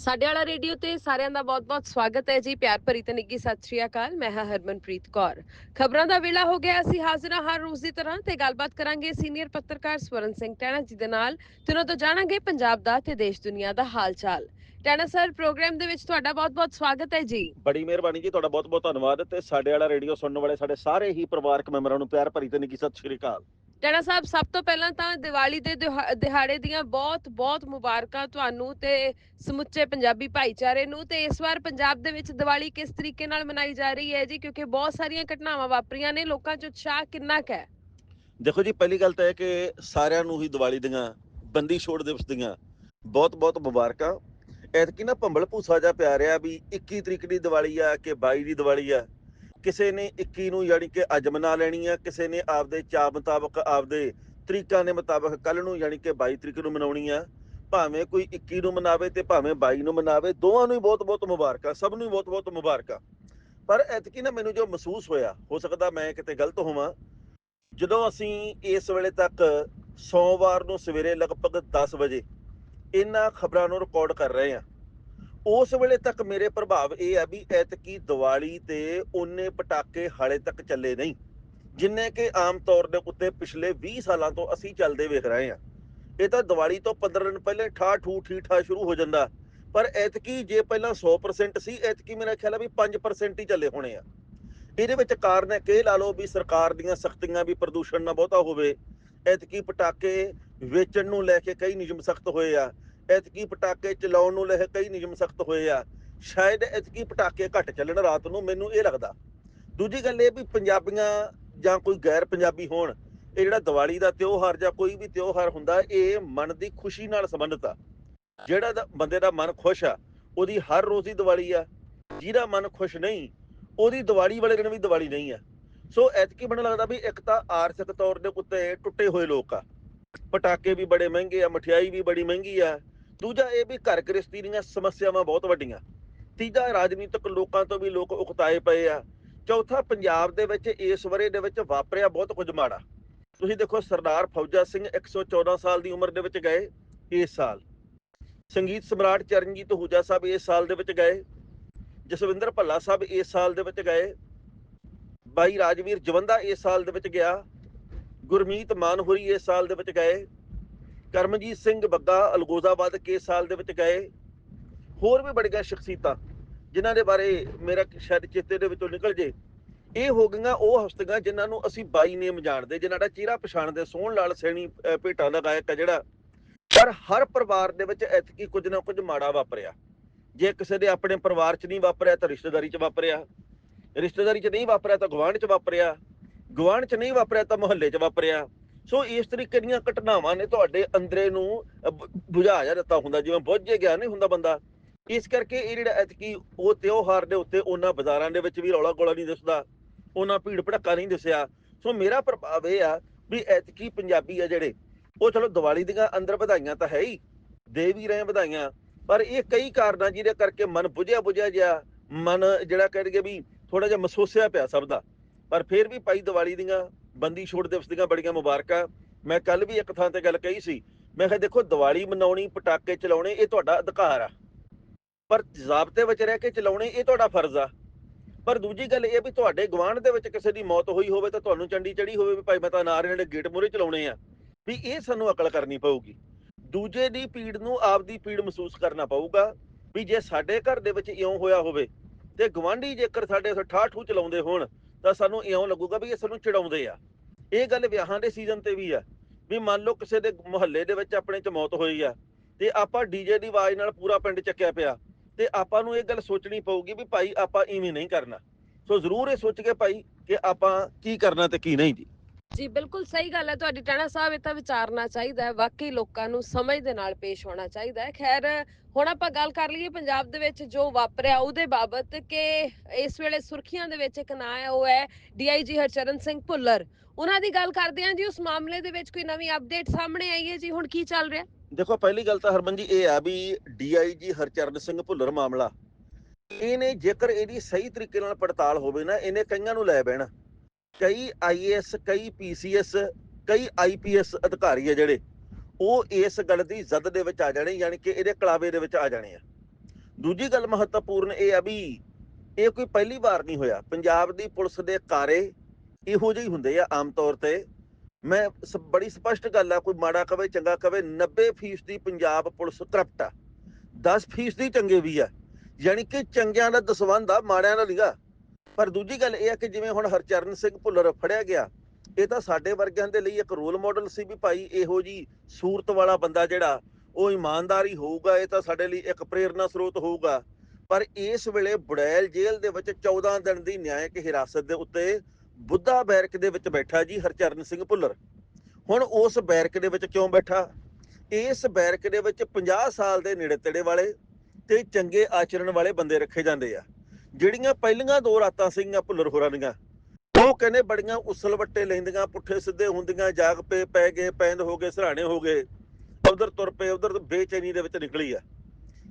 ਸਾਡੇ ਵਾਲਾ ਰੇਡੀਓ ਤੇ ਸਾਰਿਆਂ ਦਾ ਬਹੁਤ-ਬਹੁਤ ਸਵਾਗਤ ਹੈ ਜੀ। ਪਿਆਰ ਭਰੀ ਤੇ ਨਿੱਗੀ ਸਤਿ ਸ਼੍ਰੀ ਅਕਾਲ। ਮੈਂ ਹਾਂ ਹਰਮਨਪ੍ਰੀਤ ਕੌਰ। ਖਬਰਾਂ ਦਾ ਵੇਲਾ ਹੋ ਗਿਆ। ਅਸੀਂ ਹਾਜ਼ਰ ਹਾਂ ਹਰ ਰੋਜ਼ ਦੀ ਤਰ੍ਹਾਂ ਤੇ ਗੱਲਬਾਤ ਕਰਾਂਗੇ ਸੀਨੀਅਰ ਪੱਤਰਕਾਰ ਸਵਰਨ ਸਿੰਘ ਟੈਣਾ ਜੀ ਦੇ ਨਾਲ ਤੇ ਉਹਨਾਂ ਤੋਂ ਜਾਣਾਂਗੇ ਪੰਜਾਬ ਦਾ ਤੇ ਦੇਸ਼ ਦੁਨੀਆ ਦਾ ਹਾਲ ਚਾਲ ਟੈਣਾ ਸਰ, ਪ੍ਰੋਗਰਾਮ ਦੇ ਵਿੱਚ ਤੁਹਾਡਾ ਬਹੁਤ-ਬਹੁਤ ਸਵਾਗਤ ਹੈ ਜੀ। ਬੜੀ ਮਿਹਰਬਾਨੀ ਜੀ, ਤੁਹਾਡਾ ਬਹੁਤ ਬਹੁਤ ਧੰਨਵਾਦ ਤੇ ਸਾਡੇ ਵਾਲਾ ਰੇਡੀਓ ਸੁਣਨ ਵਾਲੇ ਸਾਡੇ ਸਾਰੇ ਹੀ ਪਰਿਵਾਰਕ ਮੈਂਬਰਾਂ ਨੂੰ ਪਿਆਰ ਭਰੀ ਤੇ ਨਿੱਘੀ ਸਤਿ ਸ਼੍ਰੀ ਅਕਾਲ। ਟੈਣਾ ਸਾਹਿਬ, ਸਭ ਤੋਂ ਪਹਿਲਾਂ ਤਾਂ ਦੀਵਾਲੀ ਦੇ ਦਿਹਾੜੇ ਦੀਆਂ ਬਹੁਤ-ਬਹੁਤ ਮੁਬਾਰਕਾਂ ਤੁਹਾਨੂੰ ਤੇ ਸਮੁੱਚੇ ਪੰਜਾਬੀ ਭਾਈਚਾਰੇ ਨੂੰ ਤੇ ਇਸ ਵਾਰ ਪੰਜਾਬ ਦੇ ਵਿੱਚ ਦੀਵਾਲੀ ਕਿਸ ਤਰੀਕੇ ਨਾਲ ਮਨਾਈ ਜਾ ਰਹੀ ਹੈ ਜੀ? ਕਿਉਂਕਿ ਬਹੁਤ ਸਾਰੀਆਂ ਘਟਨਾਵਾਂ ਵਾਪਰੀਆਂ ਨੇ, ਲੋਕਾਂ 'ਚ ਉਤਸ਼ਾਹ ਕਿੰਨਾ ਕੁ ਹੈ? ਦੇਖੋ ਜੀ, ਪਹਿਲੀ ਗੱਲ ਤਾਂ ਇਹ ਕਿ ਸਾਰਿਆਂ ਨੂੰ ਹੀ ਦੀਵਾਲੀ ਦੀਆਂ ਬੰਦੀ ਛੋੜ ਦਿਵਸ ਦੀਆਂ ਬਹੁਤ ਬਹੁਤ ਮੁਬਾਰਕਾਂ। ਐਤਕੀ ਨਾ ਭੰਬਲ ਭੂਸਾ ਜਿਹਾ ਪਿਆ ਰਿਹਾ ਵੀ 21 ਤਰੀਕ ਦੀ ਦੀਵਾਲੀ ਆ ਕਿ 22 ਦੀ ਦੀਵਾਲੀ ਆ। ਕਿਸੇ ਨੇ 21 ਨੂੰ ਯਾਨੀ ਕਿ ਅੱਜ ਮਨਾ ਲੈਣੀ ਆ, ਕਿਸੇ ਨੇ ਆਪਦੇ ਚਾਅ ਮੁਤਾਬਕ ਆਪਦੇ ਤਰੀਕਾਂ ਦੇ ਮੁਤਾਬਕ ਕੱਲ ਨੂੰ ਯਾਨੀ ਕਿ 22 ਤਰੀਕ ਨੂੰ ਮਨਾਉਣੀ ਆ, ਭਾਵੇਂ ਕੋਈ 21 ਨੂੰ ਮਨਾਵੇ ਤੇ ਭਾਵੇਂ 22 ਨੂੰ ਮਨਾਵੇ, ਦੋਵਾਂ ਨੂੰ ਹੀ ਬਹੁਤ ਬਹੁਤ ਮੁਬਾਰਕਾਂ, ਸਭ ਨੂੰ ਹੀ ਬਹੁਤ ਬਹੁਤ ਮੁਬਾਰਕਾਂ। ਪਰ ਐਤਕੀ ਨਾ ਮੈਨੂੰ ਜੋ ਮਹਿਸੂਸ ਹੋਇਆ, ਹੋ ਸਕਦਾ ਮੈਂ ਕਿਤੇ ਗਲਤ ਹੋਵਾਂ, ਜਦੋਂ ਅਸੀਂ ਇਸ ਵੇਲੇ ਤੱਕ ਸੋਮਵਾਰ ਨੂੰ ਸਵੇਰੇ ਲਗਭਗ 10 ਵਜੇ ਇਹਨਾਂ ਖਬਰਾਂ ਨੂੰ ਰਿਕਾਰਡ ਕਰ ਰਹੇ ਹਾਂ ਉਸ ਵੇਲੇ ਤੱਕ ਮੇਰੇ ਪ੍ਰਭਾਵ ਇਹ ਆ ਵੀ ਐਤਕੀ ਦੀਵਾਲੀ ਤੇ ਉਹਨੇ ਪਟਾਕੇ ਹਾਲੇ ਤੱਕ ਚੱਲੇ ਨਹੀਂ, ਜਿੰਨੇ ਕਿ ਆਮ ਤੌਰ ਦੇ ਉੱਤੇ ਪਿਛਲੇ 20 ਸਾਲਾਂ ਤੋਂ ਅਸੀਂ ਚੱਲਦੇ ਵੇਖ ਰਹੇ ਹਾਂ। ਇਹ ਤਾਂ ਦੀਵਾਲੀ ਤੋਂ 15 ਦਿਨ ਪਹਿਲੇ ਠਾ ਠੂ ਠੀਠਾ ਸ਼ੁਰੂ ਹੋ ਜਾਂਦਾ, ਪਰ ਐਤਕੀ ਜੇ ਪਹਿਲਾਂ 100% ਸੀ, ਐਤਕੀ ਮੇਰਾ ਖਿਆਲ ਆ ਵੀ 5% ਹੀ ਚੱਲੇ ਹੋਣੇ ਆ। ਇਹਦੇ ਵਿੱਚ ਕਾਰਨ ਹੈ ਕਿ ਲਾ ਲਓ ਵੀ ਸਰਕਾਰ ਦੀਆਂ ਸਖਤੀਆਂ ਵੀ ਪ੍ਰਦੂਸ਼ਣ ਨਾ ਬਹੁਤਾ ਹੋਵੇ, ਐਤਕੀ ਪਟਾਕੇ ਵੇਚਣ ਨੂੰ ਲੈ ਕੇ ਕਈ ਨਿਯਮ ਸਖਤ ਹੋਏ ਆ ਐਤਕੀ ਪਟਾਕੇ ਚਲਾਉਣ ਨੂੰ ਲੈ ਕੇ ਕਈ ਨਿਯਮ ਸਖਤ ਹੋਏ ਆ। ਸ਼ਾਇਦ ਐਤਕੀ ਪਟਾਕੇ ਘੱਟ ਚੱਲਣ ਰਾਤ ਨੂੰ, ਮੈਨੂੰ ਇਹ ਲੱਗਦਾ। ਦੂਜੀ ਗੱਲ ਇਹ ਵੀ ਪੰਜਾਬੀਆਂ ਜਾਂ ਕੋਈ ਗੈਰ ਪੰਜਾਬੀ ਹੋਣ, ਇਹ ਜਿਹੜਾ ਦੀਵਾਲੀ ਦਾ ਤਿਉਹਾਰ ਜਾਂ ਕੋਈ ਵੀ ਤਿਉਹਾਰ ਹੁੰਦਾ, ਇਹ ਮਨ ਦੀ ਖੁਸ਼ੀ ਨਾਲ ਸੰਬੰਧਿਤ ਆ। ਜਿਹੜਾ ਬੰਦੇ ਦਾ ਮਨ ਖੁਸ਼ ਆ, ਉਹਦੀ ਹਰ ਰੋਜ਼ ਹੀ ਦੀਵਾਲੀ ਆ। ਜਿਹਦਾ ਮਨ ਖੁਸ਼ ਨਹੀਂ, ਉਹਦੀ ਦੀਵਾਲੀ ਵਾਲੇ ਦਿਨ ਵੀ ਦੀਵਾਲੀ ਨਹੀਂ ਆ। ਸੋ ਐਤਕੀ ਮੈਨੂੰ ਲੱਗਦਾ ਵੀ ਇੱਕ ਤਾਂ ਆਰਥਿਕ ਤੌਰ ਦੇ ਉੱਤੇ ਟੁੱਟੇ ਹੋਏ ਲੋਕ ਆ। ਪਟਾਕੇ ਵੀ ਬੜੇ ਮਹਿੰਗੇ ਆ, ਮਠਿਆਈ ਵੀ ਬੜੀ ਮਹਿੰਗੀ ਆ। ਦੂਜਾ ਇਹ ਵੀ ਘਰ ਗ੍ਰਸਤੀ ਦੀਆਂ ਸਮੱਸਿਆਵਾਂ ਬਹੁਤ ਵੱਡੀਆਂ। ਤੀਜਾ, ਰਾਜਨੀਤਿਕ ਲੋਕਾਂ ਤੋਂ ਵੀ ਲੋਕ ਉਕਤਾਏ ਪਏ ਆ। ਚੌਥਾ, ਪੰਜਾਬ ਦੇ ਵਿੱਚ ਇਸ ਵਰੇ ਦੇ ਵਿੱਚ ਵਾਪਰਿਆ ਬਹੁਤ ਕੁਝ ਮਾੜਾ। ਤੁਸੀਂ ਦੇਖੋ, ਸਰਦਾਰ ਫੌਜਾ ਸਿੰਘ 114 ਸਾਲ ਦੀ ਉਮਰ ਦੇ ਵਿੱਚ ਗਏ, ਇਸ ਸਾਲ। ਸੰਗੀਤ ਸਮਰਾਟ ਚਰਨਜੀਤ ਹੂਜਾ ਸਾਹਿਬ ਇਸ ਸਾਲ ਦੇ ਵਿੱਚ ਗਏ। ਜਸਵਿੰਦਰ ਭੱਲਾ ਸਾਹਿਬ ਇਸ ਸਾਲ ਦੇ ਵਿੱਚ ਗਏ। ਬਾਈ ਰਾਜਵੀਰ ਜਵੰਦਾ ਇਸ ਸਾਲ ਦੇ ਵਿੱਚ ਗਿਆ। ਗੁਰਮੀਤ ਮਾਨਹੁਰੀ ਇਸ ਸਾਲ ਦੇ ਵਿੱਚ ਗਏ। ਕਰਮਜੀਤ ਸਿੰਘ ਬੱਗਾ ਅਲਗੋਜ਼ਾਬਾਦ ਕੇਸ ਸਾਲ ਦੇ ਵਿੱਚ ਗਏ। ਹੋਰ ਵੀ ਬੜੀਆਂ ਸ਼ਖਸੀਅਤਾਂ, ਜਿਨ੍ਹਾਂ ਦੇ ਬਾਰੇ ਮੇਰਾ ਸ਼ਾਇਦ ਚੇਤੇ ਦੇ ਵਿੱਚੋਂ ਨਿਕਲ ਜੇ। ਇਹ ਹੋ ਗਈਆਂ ਉਹ ਹਸਤੀਆਂ ਜਿਨ੍ਹਾਂ ਨੂੰ ਅਸੀਂ ਬਾਈ ਨੇਮ ਜਾਣਦੇ, ਜਿਨ੍ਹਾਂ ਦਾ ਚਿਹਰਾ ਪਛਾਣਦੇ, ਸੋਹਣ ਲਾਲ ਸੈਣੀ ਭੇਟਾਂ ਦਾ ਗਾਇਕ ਹੈ ਜਿਹੜਾ। ਪਰ ਹਰ ਪਰਿਵਾਰ ਦੇ ਵਿੱਚ ਐਤਕੀ ਕੁਝ ਨਾ ਕੁਝ ਮਾੜਾ ਵਾਪਰਿਆ। ਜੇ ਕਿਸੇ ਦੇ ਆਪਣੇ ਪਰਿਵਾਰ 'ਚ ਨਹੀਂ ਵਾਪਰਿਆ ਤਾਂ ਰਿਸ਼ਤੇਦਾਰੀ 'ਚ ਵਾਪਰਿਆ। ਰਿਸ਼ਤੇਦਾਰੀ 'ਚ ਨਹੀਂ ਵਾਪਰਿਆ ਤਾਂ ਗੁਆਂਢ 'ਚ ਵਾਪਰਿਆ। ਗੁਆਂਢ 'ਚ ਨਹੀਂ ਵਾਪਰਿਆ ਤਾਂ ਮੁਹੱਲੇ 'ਚ ਵਾਪਰਿਆ। ਸੋ ਇਸ ਤਰੀਕੇ ਦੀਆਂ ਘਟਨਾਵਾਂ ਨੇ ਤੁਹਾਡੇ ਅੰਦਰੇ ਨੂੰ ਬੁਝਾ ਜਾ ਦਿੱਤਾ ਹੁੰਦਾ, ਜਿਵੇਂ ਬੁੱਝ ਗਿਆ ਨਹੀਂ ਹੁੰਦਾ ਬੰਦਾ। ਇਸ ਕਰਕੇ ਇਹ ਜਿਹੜਾ ਐਤਕੀ ਉਹ ਤਿਉਹਾਰ ਦੇ ਉੱਤੇ ਉਹਨਾਂ ਬਾਜ਼ਾਰਾਂ ਦੇ ਵਿੱਚ ਵੀ ਰੌਲਾ ਗੋਲਾ ਨਹੀਂ ਦਿਸਦਾ, ਉਹਨਾਂ ਭੀੜ ਭੜੱਕਾ ਨਹੀਂ ਦਿਸਿਆ। ਸੋ ਮੇਰਾ ਪ੍ਰਭਾਵ ਇਹ ਆ ਵੀ ਐਤਕੀ ਪੰਜਾਬੀ ਆ ਜਿਹੜੇ, ਉਹ ਚਲੋ ਦੀਵਾਲੀ ਦੀਆਂ ਅੰਦਰ ਵਧਾਈਆਂ ਤਾਂ ਹੈ ਹੀ ਦੇ ਵੀ ਰਹੇ ਵਧਾਈਆਂ, ਪਰ ਇਹ ਕਈ ਕਾਰਨਾਂ ਜਿਹਦੇ ਕਰਕੇ ਮਨ ਬੁਝਿਆ ਬੁਝਿਆ ਜਿਹਾ ਮਨ ਜਿਹੜਾ ਕਹਿ ਵੀ ਥੋੜਾ ਜਿਹਾ ਮਸੋਸਿਆ ਪਿਆ ਸਭ ਦਾ। ਪਰ ਫਿਰ ਵੀ ਭਾਈ ਦੀਵਾਲੀ ਦੀਆਂ ਬੰਦੀ ਛੋੜ ਦਿਵਸ ਦੀਆਂ ਬੜੀਆਂ ਮੁਬਾਰਕਾਂ। ਮੈਂ ਕੱਲ ਵੀ ਇੱਕ ਥਾਂ ਤੇ ਗੱਲ ਕਹੀ ਸੀ। ਮੈਂ ਕਿਹਾ, ਦੇਖੋ, ਦੀਵਾਲੀ ਮਨਾਉਣੀ, ਪਟਾਕੇ ਚਲਾਉਣੇ, ਇਹ ਤੁਹਾਡਾ ਅਧਿਕਾਰ ਆ। ਪਰ ਜ਼ਾਬਤੇ ਵਿੱਚ ਰਹਿ ਕੇ ਚਲਾਉਣੇ, ਇਹ ਤੁਹਾਡਾ ਫਰਜ਼ ਆ। ਪਰ ਦੂਜੀ ਗੱਲ ਇਹ ਵੀ ਤੁਹਾਡੇ ਗਵਾਂਢ ਦੇ ਵਿੱਚ ਕਿਸੇ ਦੀ ਮੌਤ ਹੋਈ ਹੋਵੇ ਤਾਂ ਤੁਹਾਨੂੰ ਚੰਡੀ ਚੜੀ ਹੋਵੇ ਵੀ ਭਾਈ ਮੈਂ ਤਾਂ ਨਾਰੇ ਜਿਹੜੇ ਗੇਟ ਮੂਹਰੇ ਚਲਾਉਣੇ ਆ। ਵੀ ਇਹ ਸਾਨੂੰ ਅਕਲ ਕਰਨੀ ਪਊਗੀ। ਦੂਜੇ ਦੀ ਪੀੜ ਨੂੰ ਆਪਦੀ ਪੀੜ ਮਹਿਸੂਸ ਕਰਨਾ ਪਊਗਾ ਵੀ ਜੇ ਸਾਡੇ ਘਰ ਦੇ ਵਿੱਚ ਇਉਂ ਹੋਇਆ ਹੋਵੇ ਤੇ ਗਵਾਂਢੀ ਜੇਕਰ ਸਾਡੇ ਉੱਤੇ ਠਾਹ ਠੂ ਚਲਾਉਂਦੇ ਹੋਣ ਤਾਂ ਸਾਨੂੰ ਇਉਂ ਲੱਗੂਗਾ ਵੀ ਇਹ ਸਾਨੂੰ ਚਿੜਾਉਂਦੇ ਆ। ਇਹ ਗੱਲ ਵਿਆਹਾਂ ਦੇ ਸੀਜ਼ਨ ਤੇ ਵੀ ਆ, ਵੀ ਮੰਨ ਲਓ ਕਿਸੇ ਦੇ ਮੁਹੱਲੇ ਦੇ ਵਿੱਚ ਆਪਣੇ ਚ ਮੌਤ ਹੋਈ ਆ, ਤੇ ਆਪਾਂ ਡੀਜੇ ਦੀ ਆਵਾਜ਼ ਨਾਲ ਪੂਰਾ ਪਿੰਡ ਚੱਕਿਆ ਪਿਆ, ਤੇ ਆਪਾਂ ਨੂੰ ਇਹ ਗੱਲ ਸੋਚਣੀ ਪਊਗੀ ਵੀ ਭਾਈ ਆਪਾਂ ਇਵੇਂ ਨਹੀਂ ਕਰਨਾ। ਸੋ ਜ਼ਰੂਰ ਇਹ ਸੋਚ ਕੇ ਭਾਈ ਕਿ ਆਪਾਂ ਕੀ ਕਰਨਾ ਤੇ ਕੀ ਨਹੀਂ ਜੀ। ਜੀ, ਬਿਲਕੁਲ ਸਹੀ ਗੱਲ ਹੈ, ਤੁਹਾਡੀ ਟਾਣਾ ਸਾਹਿਬ, ਇਹ ਤਾਂ ਵਿਚਾਰਨਾ ਚਾਹੀਦਾ ਹੈ, ਵਾਕਈ ਲੋਕਾਂ ਨੂੰ ਸਮਝ ਦੇ ਨਾਲ ਪੇਸ਼ ਹੋਣਾ ਚਾਹੀਦਾ ਹੈ। ਖੈਰ, ਹੁਣ ਆਪਾਂ ਗੱਲ ਕਰ ਲਈਏ ਪੰਜਾਬ ਦੇ ਵਿੱਚ ਜੋ ਵਾਪਰਿਆ, ਉਹਦੇ ਬਾਬਤ ਕਿ ਇਸ ਵੇਲੇ ਸੁਰਖੀਆਂ ਦੇ ਵਿੱਚ ਇੱਕ ਨਾਂ ਹੈ, ਉਹ ਹੈ ਡੀਆਈਜੀ ਹਰਚਰਨ ਸਿੰਘ ਭੁੱਲਰ। ਉਹਨਾਂ ਦੀ ਗੱਲ ਕਰਦੇ ਹਾਂ ਜੀ, ਉਸ ਮਾਮਲੇ ਦੇ ਵਿੱਚ ਕੋਈ ਨਵੀਂ ਅਪਡੇਟ ਸਾਹਮਣੇ ਆਈ ਹੈ ਜੀ, ਹੁਣ ਕੀ ਚੱਲ ਰਿਹਾ? ਦੇਖੋ, ਪਹਿਲੀ ਗੱਲ ਤਾਂ ਹਰਮਨ ਜੀ, ਇਹ ਆ ਵੀ ਡੀਆਈਜੀ ਹਰਚਰਨ ਸਿੰਘ ਭੁੱਲਰ ਮਾਮਲਾ। ਇਹਨੇ ਜੇਕਰ ਇਹਦੀ ਸਹੀ ਤਰੀਕੇ ਨਾਲ ਪੜਤਾਲ ਹੋਵੇ ਨਾ, ਇਹਨੇ ਕਈਆਂ ਨੂੰ ਲੈ ਬਹਿਣਾ। ਕਈ ਆਈਏਐਸ ਕਈ ਪੀਸੀਐਸ ਕਈ ਆਈਪੀਐਸ ਅਧਿਕਾਰੀ ਆ ਜਿਹੜੇ, ਉਹ ਇਸ ਗੱਲ ਦੀ ਜ਼ਦ ਦੇ ਵਿੱਚ ਆ ਜਾਣੇ, ਯਾਨੀ ਕਿ ਇਹਦੇ ਕਲਾਵੇ ਦੇ ਵਿੱਚ ਆ ਜਾਣੇ ਆ। ਦੂਜੀ ਗੱਲ ਮਹੱਤਵਪੂਰਨ ਇਹ ਆ ਵੀ ਇਹ ਕੋਈ ਪਹਿਲੀ ਵਾਰ ਨਹੀਂ ਹੋਇਆ। ਪੰਜਾਬ ਦੀ ਪੁਲਿਸ ਦੇ ਕਾਰੇ ਇਹੋ ਜਿਹੇ ਹੁੰਦੇ ਆ ਆਮ ਤੌਰ ਤੇ। ਮੈਂ ਸ- ਬੜੀ ਸਪਸ਼ਟ ਗੱਲ ਆ, ਕੋਈ ਮਾੜਾ ਕਵੇ, ਚੰਗਾ ਕਵੇ 90% ਦੀ ਪੰਜਾਬ ਪੁਲਿਸ ਕਰਪਟ ਆ। 10% ਦੀ ਚੰਗੇ ਵੀ ਆ। ਯਾਨੀ ਕਿ ਚੰਗਿਆਂ ਦਾ ਦਸਵੰਧ ਆ, ਮਾੜਿਆਂ ਦਾ ਨਹੀਂਗਾ ਪਰ ਦੂਜੀ ਗੱਲ ਇਹ ਆ ਕਿ ਜਿਵੇਂ ਹੁਣ ਹਰਚਰਨ ਸਿੰਘ ਭੁੱਲਰ ਫੜਿਆ ਗਿਆ, ਇਹ ਤਾਂ ਸਾਡੇ ਵਰਗਿਆਂ ਦੇ ਲਈ ਇੱਕ ਰੋਲ ਮਾਡਲ ਸੀ ਵੀ ਭਾਈ ਇਹੋ ਜੀ ਸੂਰਤ ਵਾਲਾ ਬੰਦਾ ਜਿਹੜਾ, ਉਹ ਇਮਾਨਦਾਰੀ ਹੋਊਗਾ, ਇਹ ਤਾਂ ਸਾਡੇ ਲਈ ਇੱਕ ਪ੍ਰੇਰਨਾ ਸਰੋਤ ਹੋਊਗਾ। ਪਰ ਇਸ ਵੇਲੇ ਬੁੜੈਲ ਜੇਲ੍ਹ ਦੇ ਵਿੱਚ 14 ਦਿਨ ਦੀ ਨਿਆਇਕ ਹਿਰਾਸਤ ਦੇ ਉੱਤੇ ਬੁੱਧਾ ਬੈਰਕ ਦੇ ਵਿੱਚ ਬੈਠਾ ਜੀ ਹਰਚਰਨ ਸਿੰਘ ਭੁੱਲਰ। ਹੁਣ ਉਸ ਬੈਰਕ ਦੇ ਵਿੱਚ ਕਿਉਂ ਬੈਠਾ? ਇਸ ਬੈਰਕ ਦੇ ਵਿੱਚ 50 ਸਾਲ ਦੇ ਨੇੜੇ ਤੇੜੇ ਵਾਲੇ ਤੇ ਚੰਗੇ ਆਚਰਣ ਵਾਲੇ ਬੰਦੇ ਰੱਖੇ ਜਾਂਦੇ ਆ। ਜਿਹੜੀਆਂ ਪਹਿਲੀਆਂ ਦੋ ਰਾਤਾਂ ਸੀਗੀਆਂ ਭੁੱਲਰ ਹੋਰਾਂ ਦੀਆਂ, ਉਹ ਕਹਿੰਦੇ ਬੜੀਆਂ ਉਸਲ ਵੱਟੇ ਲੈਂਦੀਆਂ, ਪੁੱਠੇ ਸਿੱਧੇ ਹੁੰਦੀਆਂ, ਜਾਗ ਪੇ ਪੈ ਗਏ, ਪੈਂਦ ਹੋ ਗਏ ਸਰਾਣੇ ਹੋ ਗਏ, ਉਧਰ ਤੁਰ ਪਏ, ਉਧਰ ਬੇਚੈਨੀ ਦੇ ਵਿੱਚ ਨਿਕਲੀ ਆ।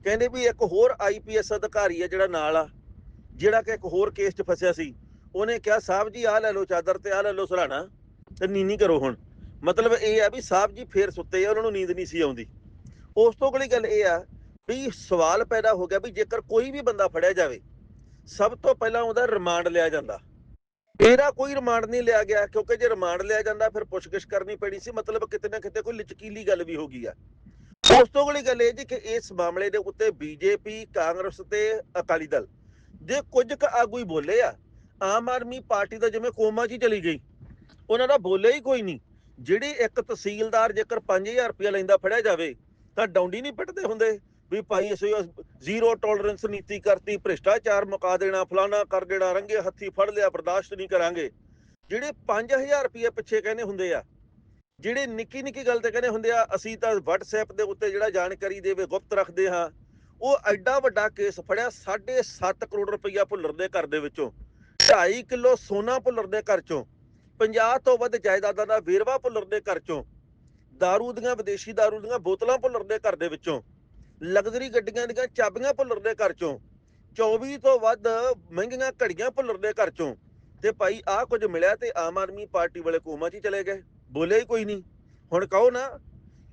ਕਹਿੰਦੇ ਵੀ ਇੱਕ ਹੋਰ ਆਈਪੀਐਸ ਅਧਿਕਾਰੀ ਆ ਜਿਹੜਾ ਨਾਲ ਆ, ਜਿਹੜਾ ਕਿ ਇੱਕ ਹੋਰ ਕੇਸ 'ਚ ਫਸਿਆ ਸੀ, ਉਹਨੇ ਕਿਹਾ, ਸਾਹਿਬ ਜੀ, ਆਹ ਲੈ ਲਓ ਚਾਦਰ ਤੇ ਆਹ ਲੈ ਲਓ ਸਰਾਣਾ ਤੇ ਨੀਨੀ ਕਰੋ ਹੁਣ। ਮਤਲਬ ਇਹ ਆ ਵੀ ਸਾਹਿਬ ਜੀ ਫੇਰ ਸੁੱਤੇ ਆ, ਉਹਨਾਂ ਨੂੰ ਨੀਂਦ ਨਹੀਂ ਸੀ ਆਉਂਦੀ। ਉਸ ਤੋਂ ਅਗਲੀ ਗੱਲ ਇਹ ਆ ਵੀ ਸਵਾਲ ਪੈਦਾ ਹੋ ਗਿਆ ਵੀ ਜੇਕਰ ਕੋਈ ਵੀ ਬੰਦਾ ਫੜਿਆ ਜਾਵੇ ਸਭ ਤੋਂ ਪਹਿਲਾਂ ਉਹਦਾ ਰਿਮਾਂਡ ਲਿਆ ਜਾਂਦਾ। ਇਹਦਾ ਕੋਈ ਰਿਮਾਂਡ ਨਹੀਂ ਲਿਆ ਗਿਆ, ਕਿਉਂਕਿ ਜੇ ਰਿਮਾਂਡ ਲਿਆ ਜਾਂਦਾ, ਫਿਰ ਪੁੱਛਗਿੱਛ ਕਰਨੀ ਪੈਣੀ ਸੀ। ਮਤਲਬ ਕਿਤੇ ਨਾ ਕਿਤੇ ਕੋਈ ਲਚਕੀਲੀ ਗੱਲ ਵੀ ਹੋ ਗਈ ਆ। ਉਸ ਤੋਂ ਅਗਲੀ ਗੱਲ ਇਹ ਜੀ ਕਿ ਇਸ ਮਾਮਲੇ ਦੇ ਉੱਤੇ ਬੀਜੇਪੀ ਕਾਂਗਰਸ ਤੇ ਅਕਾਲੀ ਦਲ ਦੇ ਕੁਝ ਕੁ ਆਗੂ ਹੀ ਬੋਲੇ ਆ, ਆਮ ਆਦਮੀ ਪਾਰਟੀ ਦਾ ਜਿਵੇਂ ਕੋਮਾ 'ਚ ਹੀ ਚਲੀ ਗਈ, ਉਹਨਾਂ ਦਾ ਬੋਲੇ ਹੀ ਕੋਈ ਨਹੀਂ। ਜਿਹੜੀ ਇੱਕ ਤਹਿਸੀਲਦਾਰ ਜੇਕਰ 5000 ਰੁਪਇਆ ਲੈਂਦਾ ਫੜਿਆ ਜਾਵੇ, ਤਾਂ ਡੌਂਡੀ ਨਹੀਂ ਪਿੱਟਦੇ ਹੁੰਦੇ। ਵੀ ਭਾਈ ਅਸੀਂ ਜ਼ੀਰੋ ਟੋਲਰੈਂਸ ਨੀਤੀ ਕਰਤੀ, ਭ੍ਰਿਸ਼ਟਾਚਾਰ ਮੁਕਾ ਦੇਣਾ, ਫਲਾਣਾ ਕਰ ਦੇਣਾ, ਰੰਗੇ ਹੱਥੀ ਫੜ ਲਿਆ, ਬਰਦਾਸ਼ਤ ਨਹੀਂ ਕਰਾਂਗੇ। ਜਿਹੜੇ 5000 ਰੁਪਏ ਪਿੱਛੇ ਕਹਿੰਦੇ ਹੁੰਦੇ ਆ, ਜਿਹੜੇ ਨਿੱਕੀ ਨਿੱਕੀ ਗੱਲ ਤੇ ਕਹਿੰਦੇ ਹੁੰਦੇ ਆ, ਅਸੀਂ ਤਾਂ WhatsApp ਦੇ ਉੱਤੇ ਜਿਹੜਾ ਜਾਣਕਾਰੀ ਦੇਵੇ, ਗੁਪਤ ਰੱਖਦੇ ਹਾਂ, ਉਹ ਐਡਾ ਵੱਡਾ ਕੇਸ ਫੜਿਆ 7.5 ਕਰੋੜ ਰੁਪਈਆ ਭੁੱਲਰ ਦੇ ਘਰ ਦੇ ਵਿੱਚੋਂ 2.5 ਕਿਲੋ ਸੋਨਾ ਭੁੱਲਰ ਦੇ ਘਰ ਚੋਂ 50 ਤੋਂ ਵੱਧ ਜਾਇਦਾਦਾਂ ਦਾ ਵੇਰਵਾ ਭੁੱਲਰ ਦੇ ਘਰ ਚੋਂ, ਦਾਰੂ ਦੀਆਂ, ਵਿਦੇਸ਼ੀ ਦਾਰੂ ਦੀਆਂ ਬੋਤਲਾਂ ਭੁੱਲਰ ਦੇ ਘਰ ਦੇ ਵਿੱਚੋਂ ਲਗਜ਼ਰੀ ਗੱਡੀਆਂ ਦੀਆਂ ਚਾਬੀਆਂ ਭੁੱਲਰ ਦੇ ਘਰ ਚੋਂ। 24 ਤੋਂ ਵੱਧ ਮਹਿੰਗੀਆਂ ਘੜੀਆਂ ਭੁੱਲਰ ਦੇ ਘਰ ਚੋਂ। ਤੇ ਭਾਈ ਆਹ ਕੁਝ ਮਿਲਿਆ ਤੇ ਆਮ ਆਦਮੀ ਪਾਰਟੀ ਵਾਲੇ ਕੋਮਾ 'ਚ ਹੀ ਚਲੇ ਗਏ। ਬੋਲੇ ਹੀ ਕੋਈ ਨਹੀਂ। ਹੁਣ ਕਹੋ ਨਾ,